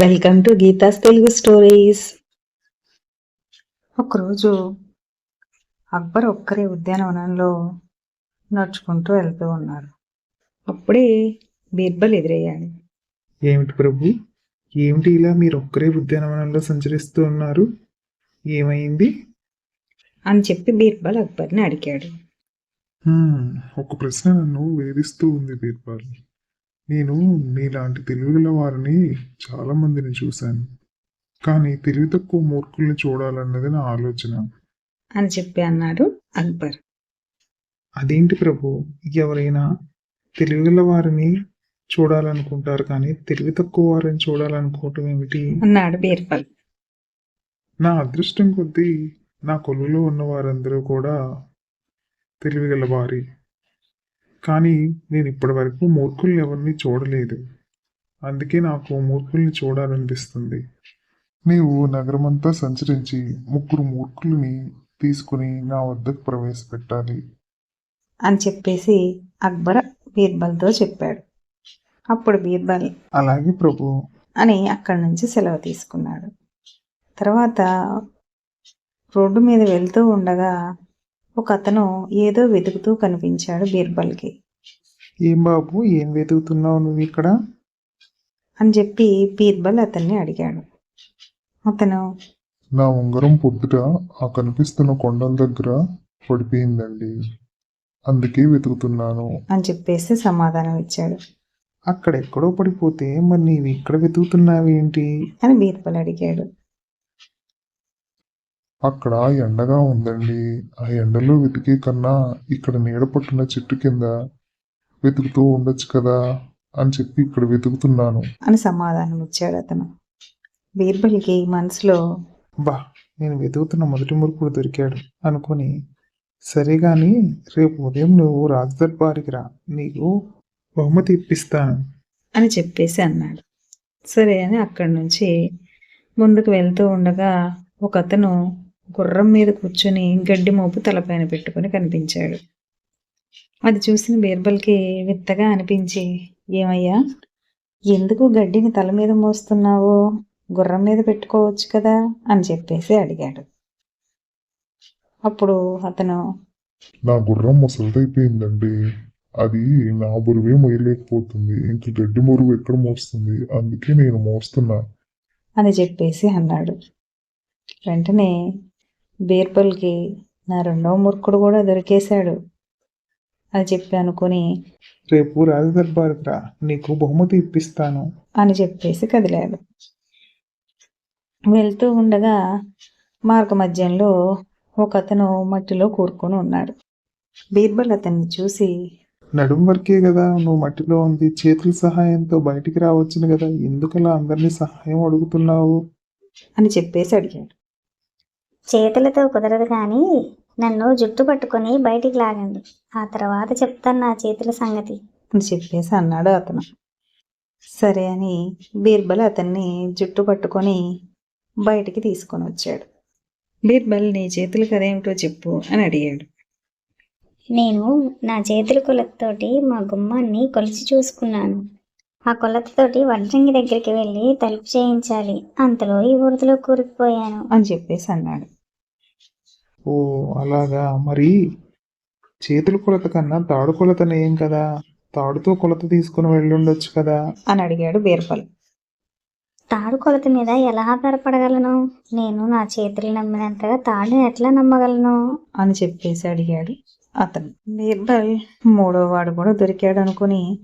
Welcome to Geetha's Telugu stories ఒకరోజు అక్బర్ ఒక్కరే ఉద్యానవనంలో నడుచుకుంటూ వెళ్తూ ఉన్నారు. అప్పుడే బీర్బల్ ఎదురయ్యాడు. ఏమిటి ప్రభు? ఏమిటి ఇలా మీరు ఒక్కరే ఉద్యానవనంలో సంచరిస్తూ ఉన్నారు? ఏమైంది? అని చెప్పి బీర్బల్ అక్బర్ని అడిగాడు. హ్మ్, ఒక ప్రశ్న నన్ను వేధిస్తూ ఉంది బీర్బాల్. నేను నీలాంటి తెలివిగల వారిని చాలా మందిని చూశాను. కానీ తెలివి తక్కువ మూర్ఖుల్ని చూడాలన్నది నా ఆలోచన. అని చెప్పి అన్నాడు అక్బర్. అదేంటి ప్రభు? ఎవరైనా తెలివిగల వారిని చూడాలనుకుంటారు కానీ తెలివి తక్కువ వారిని చూడాలనుకోవటం ఏమిటి? అన్నాడు బీర్బల్. నా అదృష్టం కొద్దీ నా కొలువులో ఉన్న వారందరూ కూడా తెలివిగల వారి కానీ నేను ఇప్పటి వరకు మూర్ఖుల్ని ఎవరిని చూడలేదు. అందుకే నాకు మూర్ఖుల్ని చూడాలనిపిస్తుంది. నీవు నగరమంతా సంచరించి ముగ్గురు మూర్ఖుల్ని తీసుకుని నా వద్దకు ప్రవేశపెట్టాలి. అని చెప్పేసి అక్బర్ బీర్బల్తో చెప్పాడు. అప్పుడు బీర్బల్ అలాగే ప్రభు. అని అక్కడి నుంచి సెలవు తీసుకున్నాడు. తర్వాత రోడ్డు మీద వెళ్తూ ఉండగా ఒక అతను ఏదో వెతుకుతూ కనిపించాడు బీర్బల్కి. ఏం బాబు ఏం వెతుకుతున్నావు నువ్వు ఇక్కడ? అని చెప్పి బీర్బల్ అతన్ని అడిగాడు. అతను నా ఉంగరం పొద్దుట ఆ కనిపిస్తున్న కొండల దగ్గర పడిపోయిందండి. అందుకే వెతుకుతున్నాను. అని చెప్పేసి సమాధానం ఇచ్చాడు. అక్కడెక్కడో పడిపోతే మరి నీవు ఇక్కడ వెతుకుతున్నావేంటి? అని బీర్బల్ అడిగాడు. అక్కడ ఎండగా ఉందండి. ఆ ఎండలో వెతికే కన్నా ఇక్కడ నీడ పట్టున చెట్టు కింద వెతుకుతూ ఉండొచ్చు కదా అని చెప్పి ఇక్కడ వెతుకుతున్నాను. అని సమాధానం ఇచ్చాడు అతను. బీర్బల్కి మనసులో బా నేను వెతుకుతున్న మొదటి మురుకుడు దొరికాడు అనుకొని సరే గాని రేపు ఉదయం నువ్వు రాజదర్బారికి రా. నీకు బహుమతి ఇప్పిస్తాను అని చెప్పేసి అన్నాడు. సరే అని అక్కడి నుంచి ముందుకు వెళ్తూ ఉండగా ఒక అతను గుర్రం మీద కూర్చొని గడ్డి మోపు తలపైన పెట్టుకొని కనిపించాడు. అది చూసిన బీర్బల్కి విత్తగా అనిపించి ఏమయ్యా ఎందుకు గడ్డిని తల మీద మోస్తున్నావు? గుర్రం మీద పెట్టుకోవచ్చు కదా? అని చెప్పేసి అడిగాడు. అప్పుడు అతను నా గుర్రం ముసలిదైపోయిందండి. అది నా బరువే మోయలేకపోతుంది. ఇంక గడ్డి మురుగు ఎక్కడ మోస్తుంది? అందుకే నేను మోస్తున్నా. అని చెప్పేసి అన్నాడు. వెంటనే బీర్బల్కి నా రెండవ మూర్ఖుడు కూడా దొరికేశాడు. అని చెప్పి అనుకుని రేపు రాజదర్బారికి రా నీకు బహుమతి ఇప్పిస్తాను. అని చెప్పేసి కదిలాడు. వెళ్తూ ఉండగా మార్గ మధ్యంలో ఒక అతను మట్టిలో కూరుకొని ఉన్నాడు. బీర్బల్ అతన్ని చూసి నడుం వరకే కదా నువ్వు మట్టిలో ఉంది. చేతుల సహాయంతో బయటికి రావచ్చును కదా ఎందుకలా అందరినీ సహాయం అడుగుతున్నావు? అని చెప్పేసి అడిగాడు. చేతులతో కుదరదు కానీ నన్ను జుట్టు పట్టుకొని బయటికి లాగండి. ఆ తర్వాత చెప్తాను నా చేతుల సంగతి. అని చెప్పేసి అన్నాడు అతను. సరే అని బీర్బల్ అతన్ని జుట్టు పట్టుకొని బయటికి తీసుకొని వచ్చాడు. బీర్బల్ నీ చేతులు కదేమిటో చెప్పు అని అడిగాడు. నేను నా చేతుల కొలతతోటి మా గుమ్మాన్ని కొలిచి చూసుకున్నాను. ఆ కొలతతోటి వడ్రంగి దగ్గరికి వెళ్ళి తలుపు చేయించాలి. అంతలో ఈ బురదలో కూరుకుపోయాను. అని చెప్పేసి అన్నాడు. ఓ అలాగా? మరి చేతుల కొలత కన్నా తాడు కొలత నయం కదా? తాడుతో కొలత తీసుకుని వెళ్ళుండొచ్చు కదా? అని అడిగాడు బీర్బల్ తాడు కొలత మీద ఎలా ఆధారపడగలను? నేను నా చేతులు నమ్మినంతగా తాడుని ఎట్లా నమ్మగలను? అని చెప్పేసి అడిగాడు అతను. బీర్బల్ మూడో వాడు కూడా దొరికాడు అనుకుని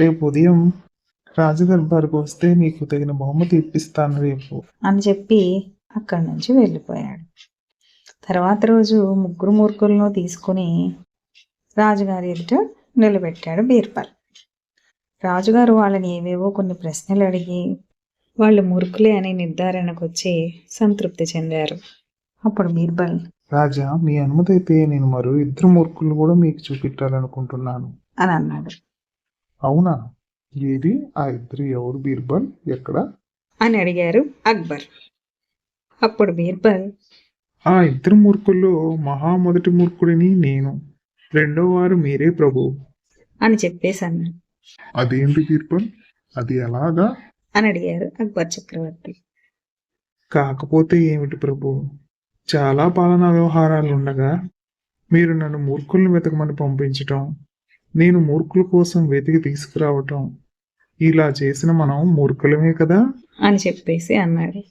రేపు ఉదయం రాజదర్బార్కి వస్తే నీకు తగిన బహుమతి ఇప్పిస్తాను రేపు. అని చెప్పి అక్కడి నుంచి వెళ్ళిపోయాడు. తర్వాత రోజు ముగ్గురు మూర్ఖులను తీసుకుని రాజుగారి ఎదుట నిలబెట్టాడు బీర్బల్. రాజుగారు వాళ్ళని ఏవేవో కొన్ని ప్రశ్నలు అడిగి వాళ్ళు మూర్ఖులే అనే నిర్ధారణకు వచ్చి సంతృప్తి చెందారు. అప్పుడు బీర్బల్ రాజా మీ అనుమతి అయితే నేను మరో ఇద్దరు మూర్ఖులు కూడా మీకు చూపెట్టాలనుకుంటున్నాను. అని అన్నాడు. అవునా? ఏది? ఆ ఇద్దరు ఎవరు? బీర్బల్? ఎక్కడ? అని అడిగారు అక్బర్. అప్పుడు బీర్బల్ ఆ ఇద్దరు మూర్ఖుల్లో మహా మొదటి మూర్ఖుడిని నేను రెండో వారు మీరే ప్రభు. అని చెప్పేసి అన్నాడు అదేంటి బీర్బల్? అది ఎలాగా? అని అడిగారు అక్బర్ చక్రవర్తి. కాకపోతే ఏమిటి ప్రభు? చాలా పాలనా వ్యవహారాలు ఉండగా మీరు నన్ను మూర్ఖుల్ని వెతకమని పంపించటం నేను మూర్ఖుల కోసం వెతికి తీసుకురావటం. ఇలా చేసిన మనం మూర్ఖులమే కదా? అని చెప్పేసి అన్నాడు.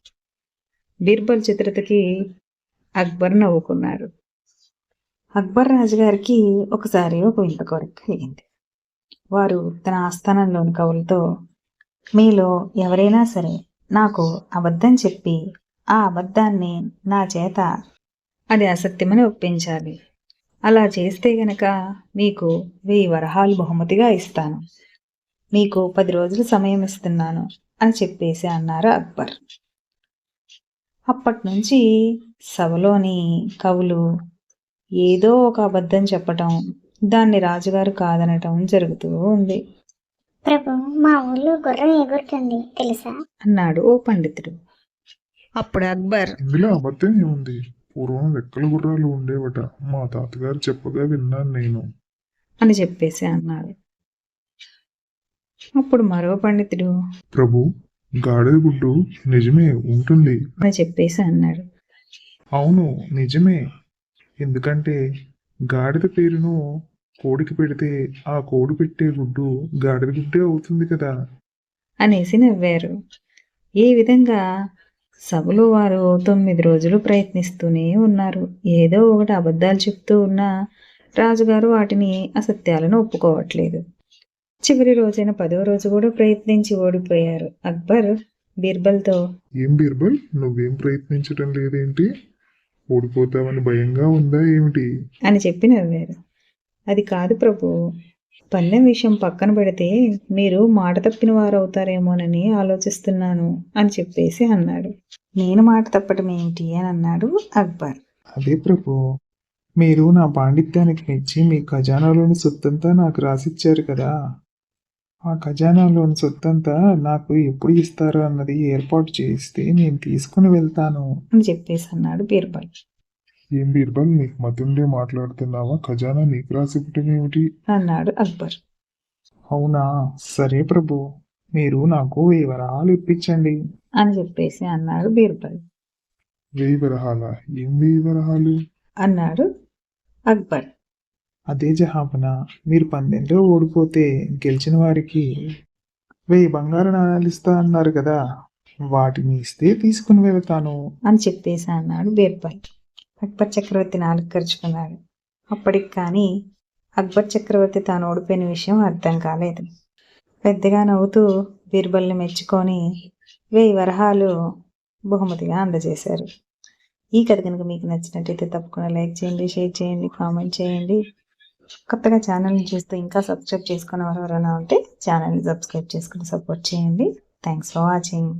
బీర్బల్ చిత్రతకి అక్బర్ నవ్వుకున్నాడు. అక్బర్ రాజుగారికి ఒకసారి ఒక వింత కోరిక కలిగింది. వారు తన ఆస్థానంలోని కవులతో మీలో ఎవరైనా సరే నాకు అబద్ధం చెప్పి ఆ అబద్ధాన్ని నా చేత అది అసత్యమని ఒప్పించాలి. అలా చేస్తే గనక మీకు వెయ్యి వరహాలు బహుమతిగా ఇస్తాను. మీకు పది రోజులు సమయం ఇస్తున్నాను అని చెప్పేసి అన్నారు అక్బర్. అప్పటి నుంచి సభలోని కవులు ఏదో ఒక అబద్ధం చెప్పటం దాన్ని రాజుగారు కాదనటం జరుగుతూ ఉంది. ప్రభు మా ఊళ్ళో గుర్రం ఎగురుతుంది తెలుసా? అన్నాడు ఓ పండితుడు. అప్పుడు అక్బర్ ఇందులో అబద్ధం ఏముంది? పూర్వం రెక్కల గుర్రాలు ఉండేవట. మా తాతగారు చెప్పగా విన్నాను నేను. అని చెప్పేసి అన్నాడు అప్పుడు మరో పండితుడు ప్రభు గాడిద గుడ్డు నిజమే ఉంటుంది. అని చెప్పేసి అన్నాడు. అవును నిజమే. ఎందుకంటే గాడిద పేరును కోడికి పెడితే ఆ కోడి పెట్టే గుడ్డు గాడిద గుడ్డే అవుతుంది కదా. అనేసి నవ్వారు. ఈ విధంగా సభలో వారు తొమ్మిది రోజులు ప్రయత్నిస్తూనే ఉన్నారు. ఏదో ఒకటి అబద్ధాలు చెప్తూ ఉన్నా రాజుగారు వాటిని అసత్యాలను ఒప్పుకోవట్లేదు. చివరి రోజైన పదో రోజు కూడా ప్రయత్నించి ఓడిపోయారు. అక్బర్ బీర్బల్తో ఏం బీర్బల్? నువ్వేం ప్రయత్నించటం లేదేంటి? ఓడిపోతావని భయంగా ఉందా ఏమిటి? అని చెప్పి నవ్వారు అది కాదు ప్రభు పందెం విషయం పక్కన పెడితే మీరు మాట తప్పిన వారు అవుతారేమోనని ఆలోచిస్తున్నాను అని చెప్పేసి అన్నాడు. నేను మాట తప్పటం ఏమిటి అని అన్నాడు అక్బర్. అదే ప్రభు మీరు నా పాండిత్యానికి మెచ్చి మీ ఖజానాలోని సొత్తంతా నాకు రాసిచ్చారు కదా. ఆ ఖజానాలోని సొత్తంతా నాకు ఎప్పుడు ఇస్తారు అన్నది ఏర్పాటు చేస్తే నేను తీసుకుని వెళ్తాను అని చెప్పేసి అన్నాడు బీర్బల్. ఏం బీర్బల్ నీకు మతుండే మాట్లాడుతున్నావా? ఖజానా నీకు రాసివ్వటం ఏమిటి అన్నాడు అక్బర్. అవునా? సరే ప్రభు మీరు నాకు వెయ్యి వరాలు ఇప్పించండి. అని చెప్పేసి అన్నాడు బీర్బల్. వెయ్యి వరహాల ఏం వెయ్యి వరహాలు అన్నాడు అక్బర్. అదే జహాపన మీరు పందెంలో ఓడిపోతే గెలిచిన వారికి వెయ్యి బంగారు నాణాలు ఇస్తా అన్నారు కదా వాటిని ఇస్తే తీసుకుని వెళ్తాను. అని చెప్పేసి అన్నాడు బీర్బల్. అక్బర్ చక్రవర్తి నాలుగు ఖర్చుకున్నాడు అప్పటికి కానీ అక్బర్ చక్రవర్తి తాను ఓడిపోయిన విషయం అర్థం కాలేదు. పెద్దగా నవ్వుతూ బీర్బల్ని మెచ్చుకొని వెయ్యి వరహాలు బహుమతిగా అందజేశారు. ఈ కథ కనుక మీకు నచ్చినట్టయితే తప్పకుండా లైక్ చేయండి షేర్ చేయండి కామెంట్ చేయండి. కొత్తగా ఛానల్ని చూస్తూ ఇంకా సబ్స్క్రైబ్ చేసుకున్న వారు ఎవరైనా ఉంటే ఛానల్ని సబ్స్క్రైబ్ చేసుకుని సపోర్ట్ చేయండి. Thanks for watching.